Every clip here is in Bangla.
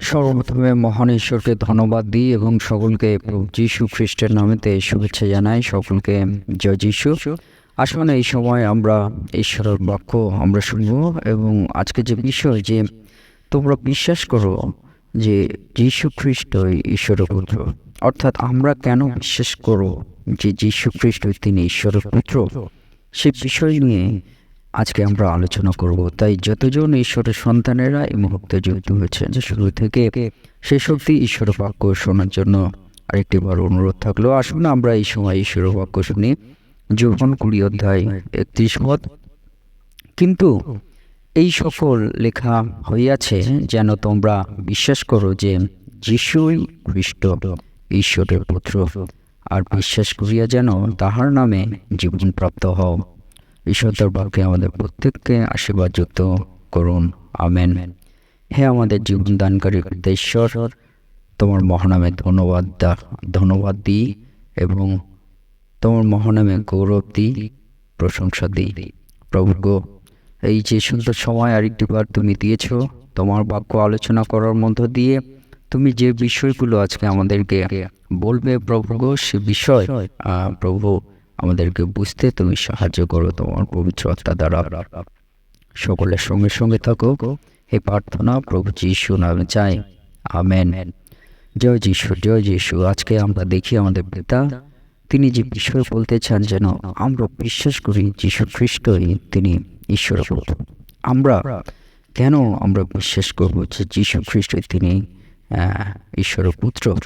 সর্বপ্রথমে মহান ঈশ্বরকে ধন্যবাদ দিই এবং সকলকে যীশু খ্রিস্টের নামেতে শুভেচ্ছা জানাই। সকলকে জয় যীশু। আসলে এই সময় আমরা ঈশ্বরের বাক্য আমরা শুনব এবং আজকে যে বিষয় যে তোমরা বিশ্বাস করো যে যীশু খ্রিস্ট ঈশ্বরের পুত্র, অর্থাৎ আমরা কেন বিশ্বাস করো যে যীশু খ্রিস্ট তিনি ঈশ্বরের পুত্র? সে বিষয় নিয়ে আজকে আমরা আলোচনা করব, তাই যতজন ঈশ্বরের সন্তানেরা এই মুহূর্তে যুক্ত হয়েছেন যে শুরু থেকে শেষ অব্দি ঈশ্বর বাক্য শোনার জন্য আরেকটি বার অনুরোধ থাকল। আসুন আমরা এই সময় ঈশ্বর বাক্য শুনি। যখন কুড়ি অধ্যায় একত্রিশ পদ, কিন্তু এই সকল লেখা হইয়াছে যেন তোমরা বিশ্বাস করো যে যিশুই খ্রিস্ট, ঈশ্বরের পুত্র, আর বিশ্বাস করিয়া যেন তাহার নামে জীবন প্রাপ্ত হও। ঈশ্বর দরবারকে আমাদের প্রত্যেককে আশীর্বাদ যুক্ত করুন। আমেন। হে আমাদের জীবন দানকারী ঈশ্বর তোমার মহানামে ধন্যবাদ ধন্যবাদ দিই এবং তোমার মহানামে গৌরব দিই, প্রশংসা দিই। প্রভু গো, এই যে সুন্দর সময় আরেকটিবার তুমি দিয়েছ, তোমার বাক্য আলোচনা করার মধ্য দিয়ে তুমি যে বিষয়গুলো আজকে আমাদেরকে বলবে প্রভু গো, সে বিষয় প্রভু আমাদেরকে বুঝতে তুমি সাহায্য করো তোমার পবিত্র দ্বারা। সকলের সঙ্গে সঙ্গে থাকো। এই প্রার্থনা প্রভু যিশু নামে চাই। আমেন। জয় যিশু জয় যিশু। আজকে আমরা দেখি আমাদের পিতা, তিনি যে বিষয় বলতে চান যেন আমরা বিশ্বাস করি যিশু খ্রিস্টই তিনি ঈশ্বর আমরা কেন আমরা বিশ্বাস করব যে যিশু খ্রিস্ট তিনি ঈশ্বরের পুত্র?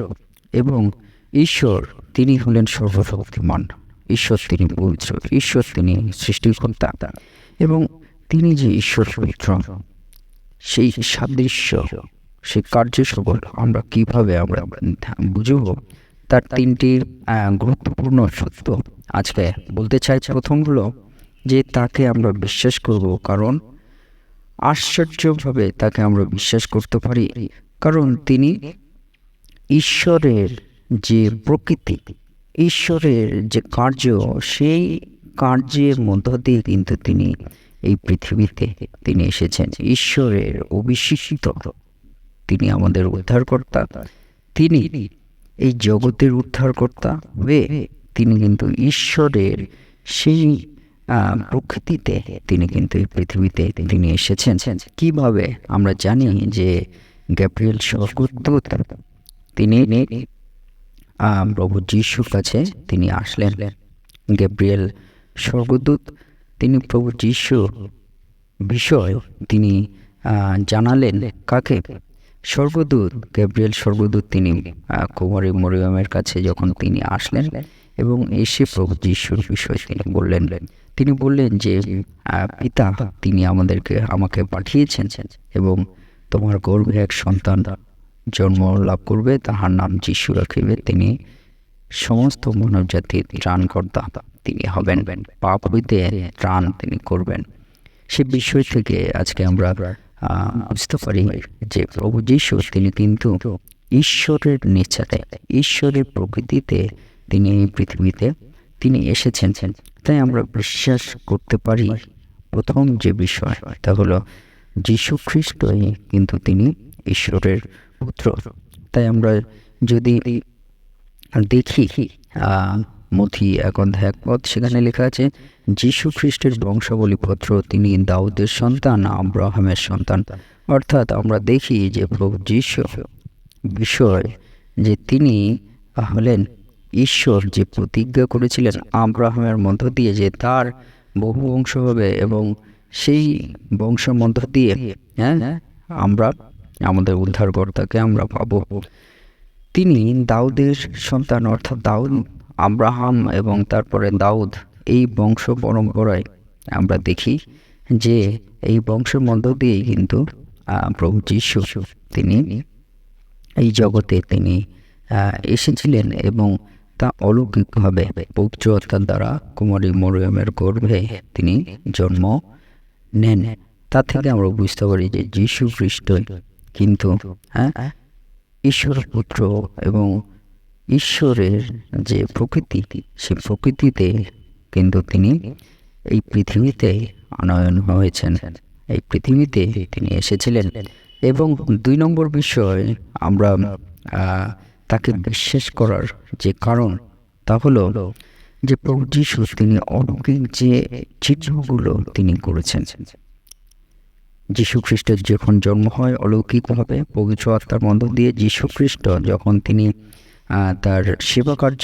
এবং ঈশ্বর তিনি হলেন সর্বশক্তিমান। ঈশ্বর তিনি পবিত্র, ঈশ্বর তিনি সৃষ্টিকর্তা এবং তিনি যে ঈশ্বর পুত্র সেই সাদৃশ্য, সেই কার্য সকল আমরা কীভাবে আমরা বুঝব? তার তিনটি গুরুত্বপূর্ণ সত্য। আজকে বলতে চাই, প্রথম হলো যে তাকে আমরা বিশ্বাস করব, কারণ আশ্চর্যভাবে তাকে আমরা বিশ্বাস করতে পারি। কারণ তিনি ঈশ্বরের যে প্রকৃতি ঈশ্বরের যে কার্য, সেই কার্যের মধ্য দিয়ে কিন্তু তিনি এই পৃথিবীতে তিনি এসেছেন। ঈশ্বরের অবিশিষ্ট তিনি আমাদের উদ্ধারকর্তা। তিনি এই জগতের উদ্ধারকর্তা হয়ে তিনি কিন্তু ঈশ্বরের সেই প্রকৃতিতে তিনি কিন্তু এই পৃথিবীতে তিনি এসেছেন। কীভাবে আমরা জানি যে গ্যাব্রিয়েল স্বর্গদূত তিনি প্রভু যিশুর কাছে তিনি আসলেন। গ্যাব্রিয়েল স্বর্গদূত, তিনি প্রভু যিশু বিষয় তিনি জানালেন কাকে? স্বর্গদূত গ্যাব্রিয়েল স্বর্গদূত তিনি কুমারী মরিয়মের কাছে যখন তিনি আসলেন এবং এসে প্রভু যিশুর বিষয় তিনি বললেন। তিনি বললেন যে পিতা, তিনি আমাদেরকে, আমাকে পাঠিয়েছেন এবং তোমার গর্ভে এক সন্তান জন্ম লাভ করবে, তাহার নাম যিশু রাখিবে, তিনি সমস্ত মানব জাতির ত্রাণকর্তা তিনি হবেন। পাপ হইতে ত্রাণ তিনি করবেন। সে বিষয় থেকে আজকে আমরা বুঝতে পারি যে প্রভু যিশু, তিনি কিন্তু ঈশ্বরের নেচারে ঈশ্বরের প্রকৃতিতে তিনি পৃথিবীতে, তিনি এসেছেন। তাই আমরা বিশ্বাস করতে পারি প্রথম যে বিষয়, তা হলো যীশু খ্রিস্টই কিন্তু তিনি ঈশ্বরের পুত্র। তাই আমরা যদি দেখি মথি এক অধ্যায় এক পদ, সেখানে লেখা আছে, যীশু খ্রিস্টের বংশাবলী পত্র, তিনি দাউদের সন্তান আব্রাহামের সন্তান। অর্থাৎ আমরা দেখি যে প্রভু যীশু বিষয় যে তিনি হলেন ঈশ্বর যে প্রতিজ্ঞা করেছিলেন আব্রাহামের মধ্য দিয়ে যে তার বহু বংশ হবে এবং সেই বংশের মধ্য দিয়ে হ্যাঁ আমরা আমাদের উদ্ধারকর্তাকে আমরা পাবো। তিনি দাউদের সন্তান, অর্থাৎ দাউদ, আব্রাহাম এবং তারপরে দাউদ, এই বংশ পরম্পরায় আমরা দেখি যে এই বংশের মধ্য দিয়েই কিন্তু প্রভু যীশু তিনি এই জগতে তিনি এসেছিলেন এবং তা অলৌকিকভাবে পবিত্র আত্মার দ্বারা কুমারী মরিয়মের গর্ভে তিনি জন্ম নেন। তা থেকে আমরা বুঝতে পারি যে যীশু খ্রিস্ট কিন্তু হ্যাঁ ঈশ্বর পুত্র এবং ঈশ্বরের যে প্রকৃতি সেই প্রকৃতিতে কিন্তু তিনি এই পৃথিবীতে আনয়ন হয়েছেন। এই পৃথিবীতে তিনি এসেছিলেন এবং দুই নম্বর বিষয় আমরা তাকে বিশ্বাস করার যে কারণ তা হলো যে প্রভু যিশু তিনি অলৌকিক যে চিত্রগুলো তিনি করেছেন। যীশু খ্রিস্টের যখন জন্ম হয় অলৌকিকভাবে, পবিত্র আত্মার মধ্য দিয়ে যীশু খ্রিস্ট যখন তিনি তার সেবা কার্য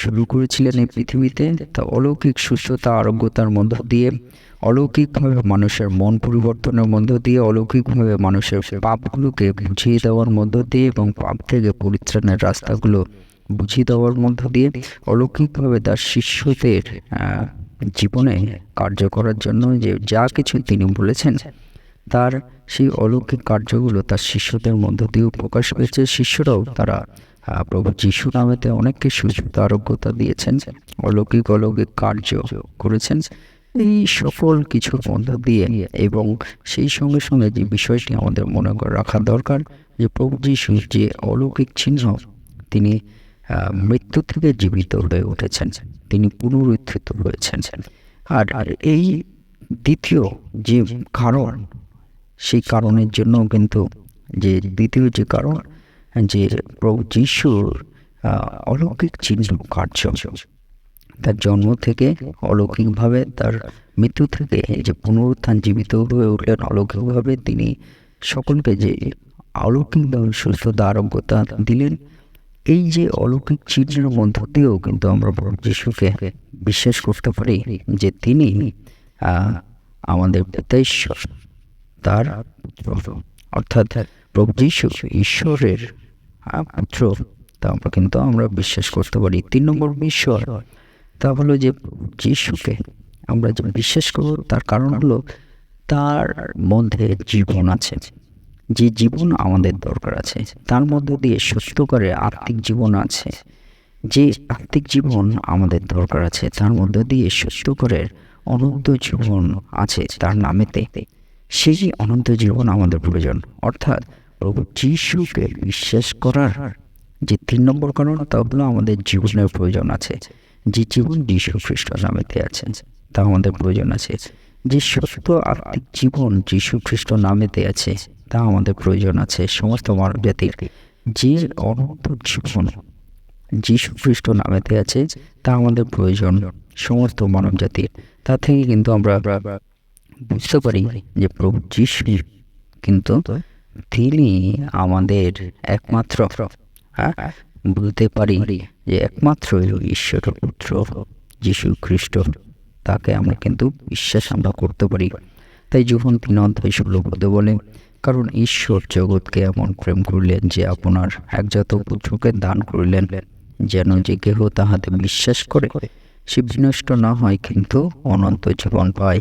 শুরু করেছিলেন এই পৃথিবীতে, তা অলৌকিক সুস্থতা, আরোগ্যতার মধ্য দিয়ে, অলৌকিকভাবে মানুষের মন পরিবর্তনের মধ্য দিয়ে, অলৌকিকভাবে মানুষের পাপগুলোকে বুঝিয়ে দেওয়ার মধ্য দিয়ে এবং পাপ থেকে পরিত্রাণের রাস্তাগুলো বুঝিয়ে দেওয়ার মধ্য দিয়ে, অলৌকিকভাবে তার শিষ্যদের জীবনে কার্য করার জন্য যে যা কিছু তিনি বলেছেন তার সেই অলৌকিক কার্যগুলো তার শিষ্যদের মধ্য দিয়েও প্রকাশ পেয়েছে। শিষ্যরাও তারা প্রভু যিশু নামেতে অনেককে সুস্থ আরোগ্যতা দিয়েছেন, অলৌকিক অলৌকিক কার্য করেছেন। এই সকল কিছু মধ্য দিয়ে এবং সেই সঙ্গে সঙ্গে যে বিষয়টি আমাদের মনে করে রাখা দরকার, যে প্রভু যিশু যে অলৌকিক চিহ্ন, তিনি মৃত্যু থেকে জীবিত হয়ে উঠেছেন, তিনি পুনরুত্থিত হয়েছেন। আর এই দ্বিতীয় যে কারণ সেই কারণের জন্য কিন্তু যে দ্বিতীয় যে কারণ, যে প্রভু যিশুর অলৌকিক চিহ্ন কার্য তার জন্ম থেকে অলৌকিকভাবে, তার মৃত্যু থেকে যে পুনরুত্থান জীবিত হয়ে উঠলেন, অলৌকিকভাবে তিনি সকলকে যে অলৌকিকভাবে সুস্থতা আরোগ্যতা দিলেন, এই যে অলৌকিক চিহ্নের মধ্য দিয়েও কিন্তু আমরা প্রভু যিশুকে বিশ্বাস করতে পারি যে তিনি আমাদের পিতা তার অর্থাৎ প্রভু যিশু ঈশ্বরের পুত্র। তা আমরা কিন্তু আমরা বিশ্বাস করতে পারি। তিন নম্বর বিষয় তা হলো যে যিশুকে আমরা যে বিশ্বাস করব, তার কারণ হলো তার মধ্যে জীবন আছে। যে জীবন আমাদের দরকার আছে। তার মধ্যে দিয়ে সত্যকারের আত্মিক জীবন আছে। যে আত্মিক জীবন আমাদের দরকার আছে, তার মধ্যে দিয়ে সত্যকারের অনন্ত জীবন আছে তার নামেতে। সেই অনন্ত জীবন আমাদের প্রয়োজন। অর্থাৎ প্রভু যিশুকে বিশ্বাস করার যে তিন নম্বর কারণ, তা হলো আমাদের জীবনের প্রয়োজন আছে। যে জীবন যীশু খ্রিস্ট নামেতে আছে, তা আমাদের প্রয়োজন আছে। যে সত্য আত্মিক জীবন যীশু খ্রিস্ট নামেতে আছে, তা আমাদের প্রয়োজন আছে। সমস্ত মানব জাতির যে অনন্ত জীবন যীশু খ্রিস্ট নামেতে আছে, তা আমাদের প্রয়োজন সমস্ত মানব জাতির। তা থেকে কিন্তু আমরা বুঝতে পারি যে প্রভু যিশু কিন্তু তিনি আমাদের একমাত্র। হ্যাঁ? বলতে পারি যে একমাত্র ঈশ্বর পুত্র যিশু খ্রিস্ট। তাকে আমরা কিন্তু বিশ্বাস আমরা করতে পারি। তাই যখন তিন অধ্যায় ষোলো পদে বলে কারণ ঈশ্বর জগৎকে এমন প্রেম করিলেন যে আপনার একজাত পুত্রকে দান করিলেন যেন যে কেহ তাহাতে বিশ্বাস করে সে বিনষ্ট না হয় কিন্তু অনন্ত জীবন পায়।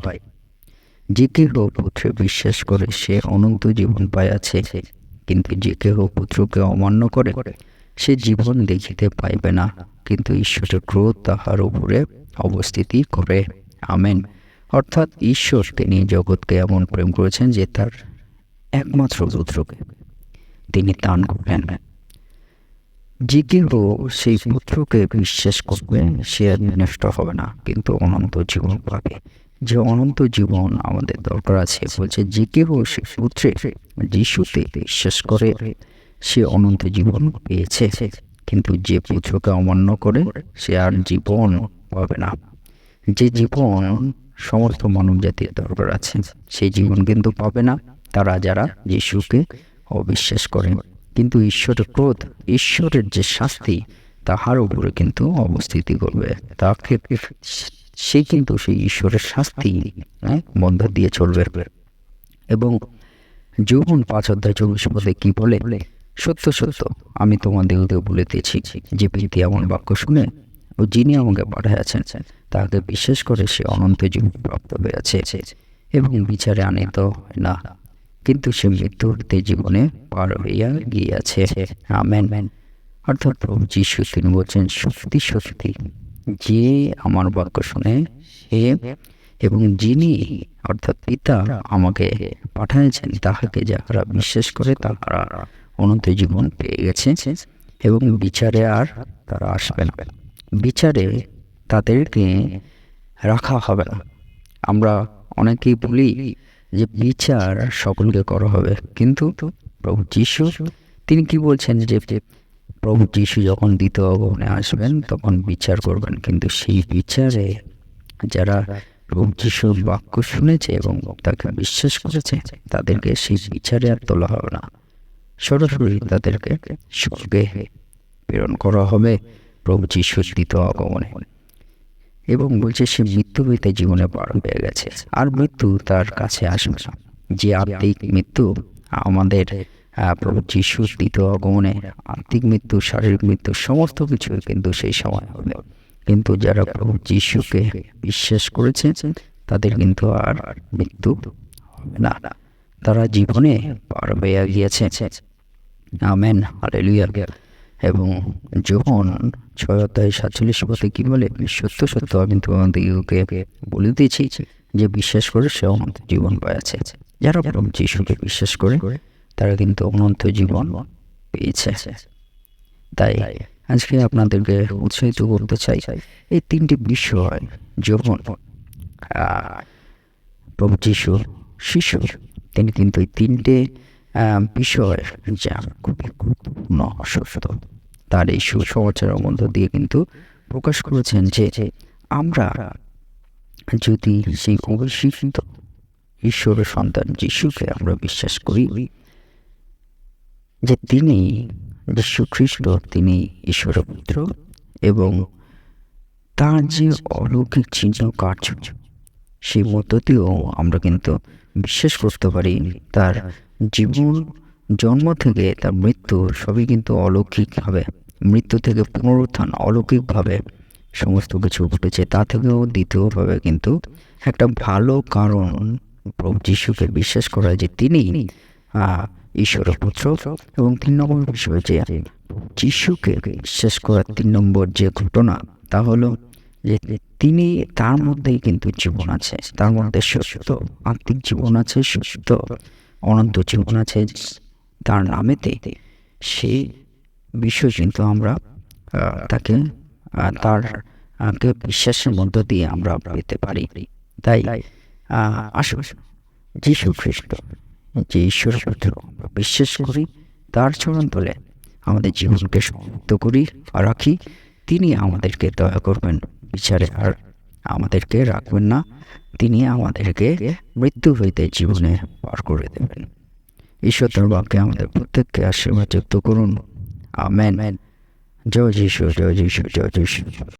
যে কেহ পুত্রে বিশ্বাস করে সে অনন্ত জীবন পাইয়াছে, কিন্তু যে কেহ পুত্রকে অমান্য করে সে জীবন দেখিতে পাইবে না, কিন্তু ঈশ্বরের ক্রোধ তাহার উপরে অবস্থিতি করে। আমেন। অর্থাৎ ঈশ্বর তিনি জগৎকে এমন প্রেম করেছেন যে তার একমাত্র পুত্রকে তিনি দান করলেন যে কেহ সেই পুত্রকে বিশ্বাস করবে সে আর নষ্ট হবে না, কিন্তু অনন্ত জীবন পাবে। যে অনন্ত জীবন আমাদের দরকার আছে, বলছে যে কেহ সে পুত্রে যিশুতে বিশ্বাস করে, সে অনন্ত জীবন পেয়েছে। কিন্তু যে পুত্রকে অমান্য করে, সে আর জীবন পাবে না। যে জীবন সমস্ত মানব জাতির দরকার আছে সেই জীবন কিন্তু পাবে না। তারা যারা যিশুকে অবিশ্বাস করে, কিন্তু ঈশ্বরের ক্রোধ, ঈশ্বরের যে শাস্তি, তাহার উপরে কিন্তু অবস্থিতি করবে। তাকে সে কিন্তু সেই ঈশ্বরের শাস্তি বন্ধ দিয়ে চলবে। এবং যৌবন পাঁচ অধ্যায় চব্বিশ পদে কি বলে? সত্য সত্য, আমি তোমাদেরকে বলিতেছি যে ব্যক্তি এমন বাক্য শুনে ও যিনি আমাকে পাঠাইয়াছেন তাহাকে বিশ্বাস করে সে অনন্ত জীবন প্রাপ্ত হয়েছে এবং বিচারে আনিত হয় না। কিন্তু সে মৃত্যু হইতে জীবনে পার হইয়া গিয়াছে। অর্থাৎ প্রভু যিশু তিনি বলছেন, সত্যি সত্যি। যে আমার বাক্য শুনে সে এবং যিনি, অর্থাৎ পিতা, আমাকে পাঠিয়েছেন তাহাকে যাহারা বিশ্বাস করে, তাহারা অনন্ত জীবন পেয়ে গেছে এবং বিচারে আর তারা আসবে না। বিচারে তাদেরকে রাখা হবে না। আমরা অনেকেই বলি যে বিচার সকলকে করা হবে, কিন্তু প্রভু যিশু, তিনি কি বলছেন যে প্রভু যিশু যখন দ্বিতীয় আগমনে আসবেন, তখন বিচার করবেন। কিন্তু সেই বিচারে যারা প্রভু যিশুর বাক্য শুনেছে এবং তাকে বিশ্বাস করেছে, তাদেরকে সেই বিচারে আর তোলা হবে না। সরাসরি তাদেরকে স্বর্গে প্রেরণ করা হবে প্রভু যিশুর দ্বিতীয় আগমনে। এবং বলছে, সে মৃত্যু হইতে জীবনে পার হয়ে গেছে। আর মৃত্যু তার কাছে আসবে না। যে আত্মিক মৃত্যু আমাদের প্রভু যিশুর দ্বিতীয় আগমনে আত্মিক মৃত্যু, শারীরিক মৃত্যু, সমস্ত কিছু কিন্তু সেই সময় হবে। কিন্তু যারা প্রভু যিশুকে বিশ্বাস করেছে তাদের কিন্তু আর মৃত্যু হবে না। তারা জীবনে পার হয়ে গিয়েছে আমেন, হালেলুয়া। এবং যখন ছয় অধ্যায় সাতচল্লিশ পথে কী বলে, সত্য সত্য, আমি তোমাদেরকে দিয়েছি যে বিশ্বাস করে সে অনন্ত জীবন পাইছে যারা প্রভু যিশুকে বিশ্বাস করে তারা কিন্তু অনন্ত জীবন পেয়েছে। তাই আজকে আপনাদেরকে উৎসাহিত করতে চাই, এই তিনটি বিষয় যখন প্রভু যিশু, শিশু। তিনি কিন্তু এই তিনটে বিষয় যা খুবই গুরুত্বপূর্ণ সত্য তার এই সুসমাচারের মধ্য দিয়ে কিন্তু প্রকাশ করেছেন যে আমরা যদি সেই অভিষিক্ত ঈশ্বরের সন্তান যিশুকে আমরা বিশ্বাস করি যে তিনি, যীশু খ্রিস্ট, তিনি ঈশ্বরের পুত্র এবং তার যে অলৌকিক চিহ্ন কার্য, সেই মধ্য দিয়েও আমরা কিন্তু বিশ্বাস করতে পারি। তার জীবন, জন্ম থেকে তার মৃত্যু সবই কিন্তু অলৌকিকভাবে, মৃত্যু থেকে পুনরুত্থান অলৌকিকভাবে সমস্ত কিছু ঘটেছে। তা থেকেও দ্বিতীয়ভাবে কিন্তু একটা ভালো কারণ যিশুকে বিশ্বাস করা যে তিনি ঈশ্বরের পুত্র এবং তিন নম্বর বিষয় যে যিশুকে বিশ্বাস করার তিন নম্বর যে ঘটনা, তা হলো যে তিনি তার মধ্যেই কিন্তু জীবন আছে। তার মধ্যে সুস্থ আত্মিক জীবন আছে সুস্থ অনন্ত জীবন আছে। তার নামেতে সেই বিষয় কিন্তু আমরা তাকে তার কে বিশ্বাসের মধ্য দিয়ে আমরা পেতে পারি। তাই আসুন, যীশু খ্রিস্ট যে ঈশ্বর পুত্র আমরা বিশ্বাস করি, তার চরণ তলে আমাদের জীবনকে সমাপ্ত করি আর রাখি, তিনি আমাদেরকে দয়া করবেন, বিচারে আর আমাদেরকে রাখবেন না, তিনি আমাদেরকে মৃত্যু হইতে জীবনে পার করে দেবেন। ঈশ্বর তার বাক্যে আমাদের প্রত্যেককে আশীর্বাদ যুক্ত করুন। আমেন। জয় যিশু জয় যিশু জয় যিশু।